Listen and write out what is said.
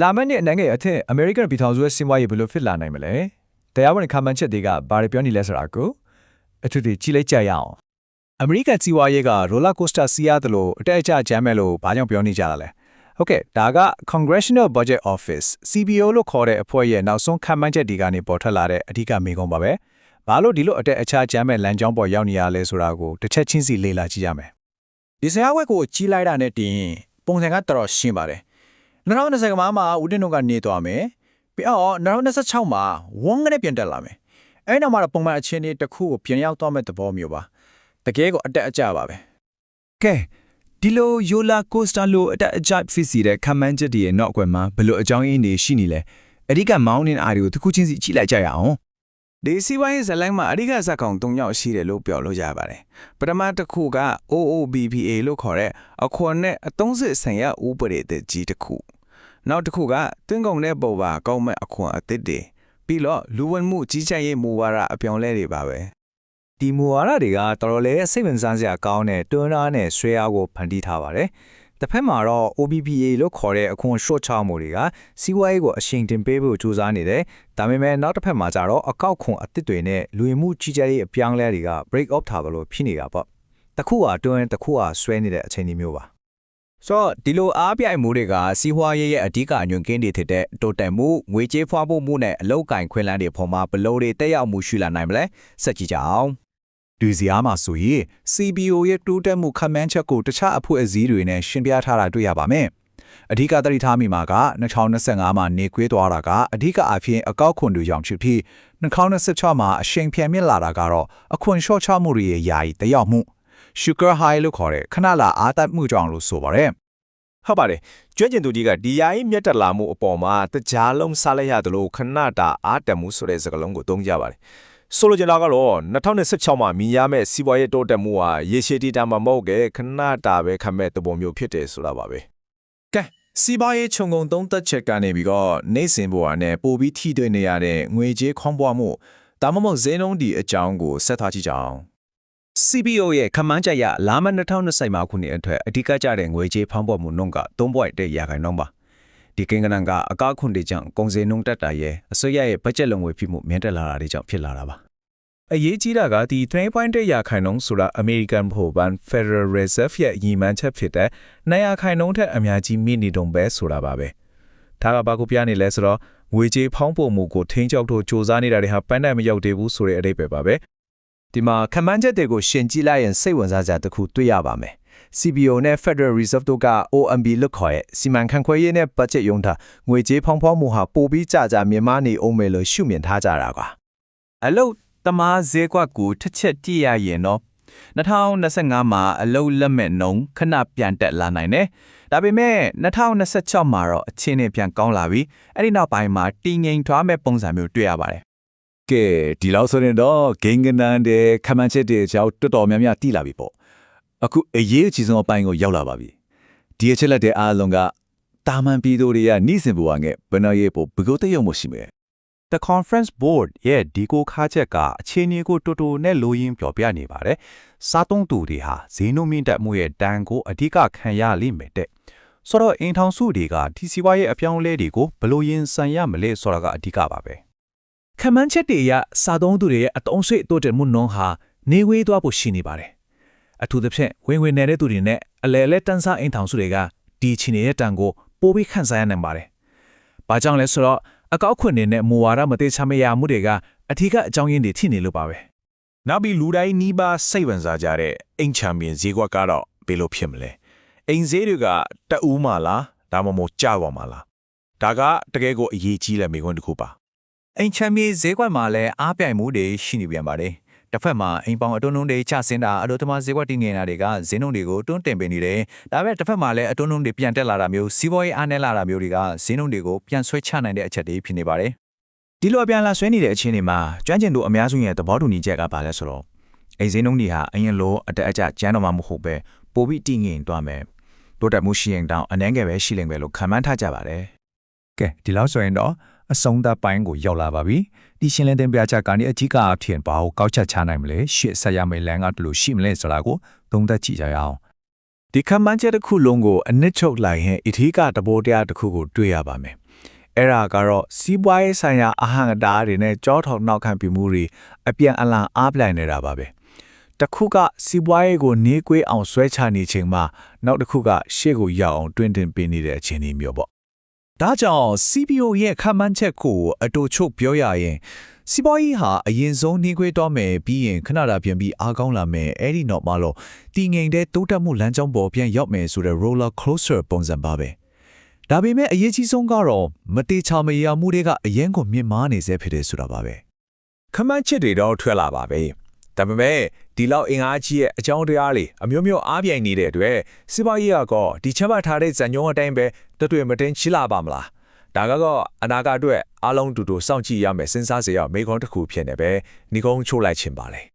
လာမယ့်နှစ်အနေငယ်အထက်အမေရိကန်ပြည်ထောင်စုရဲ့စီးပွားရေးဘယ်လိုဖြစ်လာနိုင်မလဲတရားဝင်ခံမှန်းချက်တွေကဘာတွေပြောနေလဲဆိုတာကိုအထူးသဖြင့်ကြည့်လိုက်ကြရအောင်အမေရိကန်စီးပွားရေးကရိုလာကိုစတာစီးရတယ်လို့အတက်အကျကျမ်းမဲ့လို့ဘာကြောင့်ပြောနေကြတာလဲဟုတ်ကဲ့ဒါက Congressional Budget Office CBO လို့ခေါ်တဲ့အဖွဲ့ရဲ့နောက်ဆုံးခံမှန်းချက်တွေကနေပေါ်ထွက်လာတဲ့အဓိကမေးခွန်းပါပဲဘာလို့ဒီလိုအတက်အကျကျမ်းမဲ့လမ်းကြောင်းပေါ်ရောက်နေရလဲဆိုတာကိုတစ်ချက်ချင်းစီလေ့လာကြည့်ရမယ်ဒီဆရာဝက်ကိုကြီးလိုက်တာနဲ့တင်ရင်ပုံစံကတော်တော်ရှင်းပါတယ် 2020မှာမှာဦးတင်တို့ကနေသွားမယ်ပြီးတော့2026မှာဝန်းကနေပြန်တက်လာမယ်အဲ့နောက်မှာတော့ပုံမှန်အချင်းတွေတစ်ခုကိုပြန်ရောက်သွားမဲ့သဘောမျိုးပါတကယ်ကိုအတက်အကျပါပဲကဲဒီလိုယိုလာကိုစတာလိုအတက်အကျဖြစ်စီတဲ့ခံမှန်းချက်တွေရဲ့နောက်အကွယ်မှာဘယ်လိုအကြောင်းရင်းတွေရှိနေလဲအဓိကမောင်းနေတဲ့အားတွေကိုတစ်ခုချင်းစီကြည့်လိုက်ကြရအောင်ဒီစီးပွားရေးဇတ်လိုင်းမှာအဓိကဇက်ကောင်၃ယောက်ရှိတယ်လို့ပြောလို့ရပါတယ်ပထမတစ်ခုက OOBPA လို့ခေါ်တဲ့အခွန်နဲ့အသုံးစစ်ဆိုင်ရာဥပဒေသစ်ကြီးတစ်ခု နောက်တစ်ခုကတွင်းကုန်တဲ့ပုံပါကောင်းမဲ့အခွန်အသစ်တွေပြီးတော့လူဝင်မှုကြီးကြပ်ရေးမူဝါဒအပြောင်းလဲတွေပါပဲဒီမူဝါဒတွေကတော်တော်လေးစိတ်ဝင်စားစရာကောင်းတဲ့တွန်းအားနဲ့ဆွဲအားကိုဖန်တီးထားပါတယ်။တစ်ဖက်မှာတော့ OBPA လို့ခေါ်တဲ့အခွန် short ချမှုတွေကစီးပွားရေးကိုအရှိန်တင်ပေးဖို့ကြိုးစားနေတယ်။ဒါပေမဲ့နောက်တစ်ဖက်မှာကျတော့အကောက်ခွန်အသစ်တွေနဲ့လူဝင်မှုကြီးကြပ်ရေးအပြောင်းလဲတွေက break off ထားသလိုဖြစ်နေတာပေါ့။တစ်ခုကတွန်းတစ်ခုကဆွဲနေတဲ့အခြေအနေမျိုးပါ ဆိုတော့ဒီလိုအားပြိုင်မှုတွေကစီးပွားရေးရဲ့အဓိကအညွန့်ကင်းတွေဖြစ်တဲ့တိုးတက်မှုငွေကြေးဖွားဖို့မှုနဲ့အလောက်ကင်ခွင့်လန်းတွေပေါ်မှာဘယ်လို့တွေတက်ရောက်မှုရှိလာနိုင်မလဲစက်ကြည့်ကြအောင်ဒီစရာမှာဆိုရင် CBO ရဲ့တိုးတက်မှုခံမှန်းချက်ကိုတခြားအဖွဲ့အစည်းတွေနဲ့ရှင်းပြထားတာတွေ့ရပါမယ်။အဓိကသတိထားမိမှာက2025မှာနေကွေးသွားတာကအဓိကအဖြစ်အကောက်ခွန်တွေကြောင့်ဖြစ်ပြီး2026မှာအရှိန်ပြန်မြင့်လာတာကတော့အခွန်လျှော့ချမှုတွေရဲ့ယာယီတက်ရောက်မှု sugar high လို့ခေါ်တဲ့ခဏလာအားတက်မှုကြောင့်လို့ဆိုပါတယ်ဟုတ်ပါတယ်ကျွမ်းကျင်သူကြီးကဒီယာယီမြတ်တက်လာမှုအပေါ်မှာတကြားလုံးစားလိုက်ရတယ်လို့ခဏတာအားတက်မှုဆိုတဲ့စကားလုံးကိုသုံးကြပါတယ်ဆိုလိုချင်တာကတော့2016မှာမြင်ရမယ့်စီးပွားရေးတိုးတက်မှုဟာရေရှည်တည်တာမှမဟုတ်ကဲခဏတာပဲခံမဲ့သဘောမျိုးဖြစ်တယ်ဆိုတာပါပဲကဲစီးပွားရေးခြုံငုံသုံးသက်ချက်ကနေပြီးတော့နေစဉ်ဘဝနဲ့ပို့ပြီးထိတွေ့နေရတဲ့ငွေကြေးခွန်ပွားမှုဒါမှမဟုတ်ဈေးနှုန်းဒီအကြောင်းကိုဆက်ထားကြည့်ကြအောင် CBO ရဲ့ခမန်းချက်ရလာမ2020မှာခုနှစ်အတွက်အဓိကကျတဲ့ငွေကြေးဖောင်းပေါ်မှုနှုန်းက3.1ရာခိုင်နှုန်းပါဒီကိန်းဂဏန်းကအကောက်ခွန်တွေကြောင့်ကုန်စည်နှုန်းတက်တာရဲ့အစိုးရရဲ့ဘတ်ဂျက်လုံငွေဖြစ်မှုမြင့်တက်လာတာတွေကြောင့်ဖြစ်လာတာပါအရေးကြီးတာကဒီ3.1ရာခိုင်နှုန်းဆိုတာ American ဘိုဘန် Federal Reserve ရဲ့ညီမှန်းချက်ဖြစ်တဲ့9ရာခိုင်နှုန်းထက်အများကြီးမြင့်နေတုံပဲဆိုတာပါပဲဒါကဘာကိုပြနေလဲဆိုတော့ငွေကြေးဖောင်းပုံမှုကိုထိန်းချုပ်ဖို့စ조사နေတာတွေဟာပန်းတိုင်မရောက်သေးဘူးဆိုတဲ့အဓိပ္ပာယ်ပါပဲ ဒီမှာခံမှန်းချက်တွေကိုရှင်းကြည့်လိုက်ရင်စိတ်ဝင်စားစရာတစ်ခုတွေ့ရပါမယ် CBO နဲ့ Federal Reserve တို့က OMB လို့ခေါ်ရဲ့စီမံခန့်ခွဲရေးနဲ့ budget ယုံတာငွေကြေးဖောင်းဖောင်းမှုဟာပိုပြီးကြကြမြင်မနေအောင်မယ်လို့ရှုမြင်ထားကြတာကွာအလုတ်တမားဈေးကွက်ကိုတစ်ချက်ကြည့်ရရင်တော့2025မှာအလုတ်လက်မဲ့နှုံခဏပြန်တက်လာနိုင်တယ်။ဒါပေမဲ့2026မှာတော့အခြေအနေပြန်ကောင်းလာပြီ။အဲ့ဒီနောက်ပိုင်းမှာတည်ငြိမ်ထွားမဲ့ပုံစံမျိုးတွေ့ရပါတယ် ကဲဒီလောက်ဆိုရင်တော့ဂိမ်းကနန်းတဲ့ခမန်းချက်တွေအကြောင်းတော်တော်များများတိလာပြီပေါ့အခုအရေးအကြီးဆုံးအပိုင်းကိုရောက်လာပါပြီဒီအချက်လက်တဲ့အားလုံးကတာမန်ပြည်သူတွေကနှိစင်ဘဝငယ်ဘယ်နှရေးဖို့ဘယ်ကိုတည့်ရုံမရှိမယ် The Conference Board ရဲ့ဒီကိုခါချက်ကအခြေအနေကိုတူတူနဲ့လိုရင်းပြောပြနေပါတယ်။စားသုံးသူတွေဟာဈေးနှုန်းမြင့်တက်မှုရဲ့တန်ကိုအဓိကခံရလိမ့်မယ်တဲ့။ဆိုတော့အင်ထောင်စုတွေကဒီစီဝါရဲ့အပြောင်းအလဲတွေကိုဘယ်လိုရင်ဆိုင်ရမလဲဆိုတာကအဓိကပါပဲ ခံမှန်းချက်တွေအရစာသုံးသူတွေရဲ့အတုံးဆွေတိုးတက်မှုနှုန်းဟာနေဝေးသွားဖို့ရှိနေပါတယ်အထူးသဖြင့်ဝင်ဝင်နေတဲ့သူတွေနဲ့အလဲလဲတန်းစားအိမ်ထောင်စုတွေကဒီချီနေတဲ့တန်ကိုပိုပြီးခန့်စားရနိုင်ပါတယ်။ဘာကြောင့်လဲဆိုတော့အကောက်ခွင့်တွေနဲ့မူဝါဒမသေးချမရမှုတွေကအထူးကအကြောင်းရင်းတွေထိနေလို့ပါပဲ။နောက်ပြီးလူတိုင်းနီးပါးစိတ်ဝင်စားကြတဲ့အိမ်ချမ်းပင်ဈေးကွက်ကတော့ဘယ်လိုဖြစ်မလဲအိမ်ဈေးတွေကတအူးမှလားဒါမှမဟုတ်ကြပါမှာလားဒါကတကယ်ကိုအရေးကြီးတဲ့မိကွန်းတစ်ခုပါ အိမ်ချမ်းမြေဈေးကွက်မှာလည်းအားပြိုင်မှုတွေရှိနေပြန်ပါတယ်တစ်ဖက်မှာအိမ်ပေါင်အတွန်းနှုံးတွေချဆင်းတာအလို့သမားဈေးကွက်တည်ငြိမ်တာတွေကဈေးနှုန်းတွေကိုတွန်းတင်ပေးနေတယ်ဒါပေမဲ့တစ်ဖက်မှာလည်းအတွန်းနှုံးတွေပြန်တက်လာတာမျိုးစီးပွားရေးအားနည်းလာတာမျိုးတွေကဈေးနှုန်းတွေကိုပြန်ဆွဲချနိုင်တဲ့အချက်တွေဖြစ်နေပါတယ်ဒီလိုအပြန်လာဆွဲနေတဲ့အခြေအနေမှာကျွမ်းကျင်သူအများစုရဲ့သဘောတူညီချက်ကဘာလဲဆိုတော့အိမ်စင်းနှုန်းတွေဟာအရင်လိုအတက်အကျကျန်းတော်မှမဟုတ်ပဲပိုပြီးတည်ငြိမ်သွားမယ်တိုးတက်မှုရှိရင်တောင်အနှဲငယ်ပဲရှိလိမ့်မယ်လို့ခန့်မှန်းထားကြပါတယ်ကဲဒီလောက်ဆိုရင်တော့ အဆုံးသတ်ပိုင်းကိုရောက်လာပါပြီဒီရှင်းလင်းတင်ပြချက်ကနေအကြီးကအဖြစ်ဘာကိုကောက်ချက်ချနိုင်မလဲရှေ့ဆက်ရမယ့်လမ်းကတလို့ရှိမလဲဆိုတာကိုသုံးသပ်ကြည့်ကြရအောင်ဒီခမ်းမန်းချက်တစ်ခုလုံးကိုအနစ်ချုပ်လိုက်ရင်အထီးကတဘောတရားတစ်ခုကိုတွေ့ရပါမယ်အဲ့ဒါကတော့စီးပွားရေးဆိုင်ရာအဟန့်အတားတွေနဲ့ကြောထောင်နောက်ခံပြမှုတွေအပြန်အလှန်အားပြိုင်နေတာပါပဲတစ်ခုကစီးပွားရေးကိုနှေးကွေးအောင်ဆွဲချနေချိန်မှာနောက်တစ်ခုကရှေ့ကိုရောက်အောင်တွင်တင်ပေးနေတဲ့အခြေအနေမျိုးပေါ့ ဒါကြောင့် CBO ရဲ့ခံမှန်းချက်ကိုအတူချုပ်ပြောရရင်စီးပွားရေးဟာအရင်ဆုံးနှင်းခွေးတော့မယ်ပြီးရင်ခဏတာပြန်ပြီးအားကောင်းလာမယ်အဲ့ဒီနောက်မှာတော့တည်ငြိမ်တဲ့တိုးတက်မှုလမ်းကြောင်းပေါ်ပြန်ရောက်မယ်ဆိုတဲ့ roller coaster ပုံစံပါပဲဒါပေမဲ့အရေးကြီးဆုံးကတော့မတေချာမရမှုတွေကအရင်ကမြင့်မားနေစေဖြစ်တယ်ဆိုတာပါပဲခမန်းချစ်တွေတော့ထွက်လာပါပဲ ဒါပေမဲ့ဒီလောက်အင်အားကြီးရဲ့အကြောင်းတရားတွေအမျိုးမျိုးအားပြိုင်နေတဲ့အတွက်စီးပွားရေးကတော့ဒီချက်မှတ်ထားတဲ့ဇန်ညုံအတိုင်းပဲတတွေ့မတင်ချလာပါမလားဒါကတော့အနာဂတ်အတွက်အားလုံးတူတူစောင့်ကြည့်ရမယ်စဉ်းစားစရာမိခွန်းတစ်ခုဖြစ်နေပဲညီကုန်းချိုးလိုက်ခြင်းပါလေ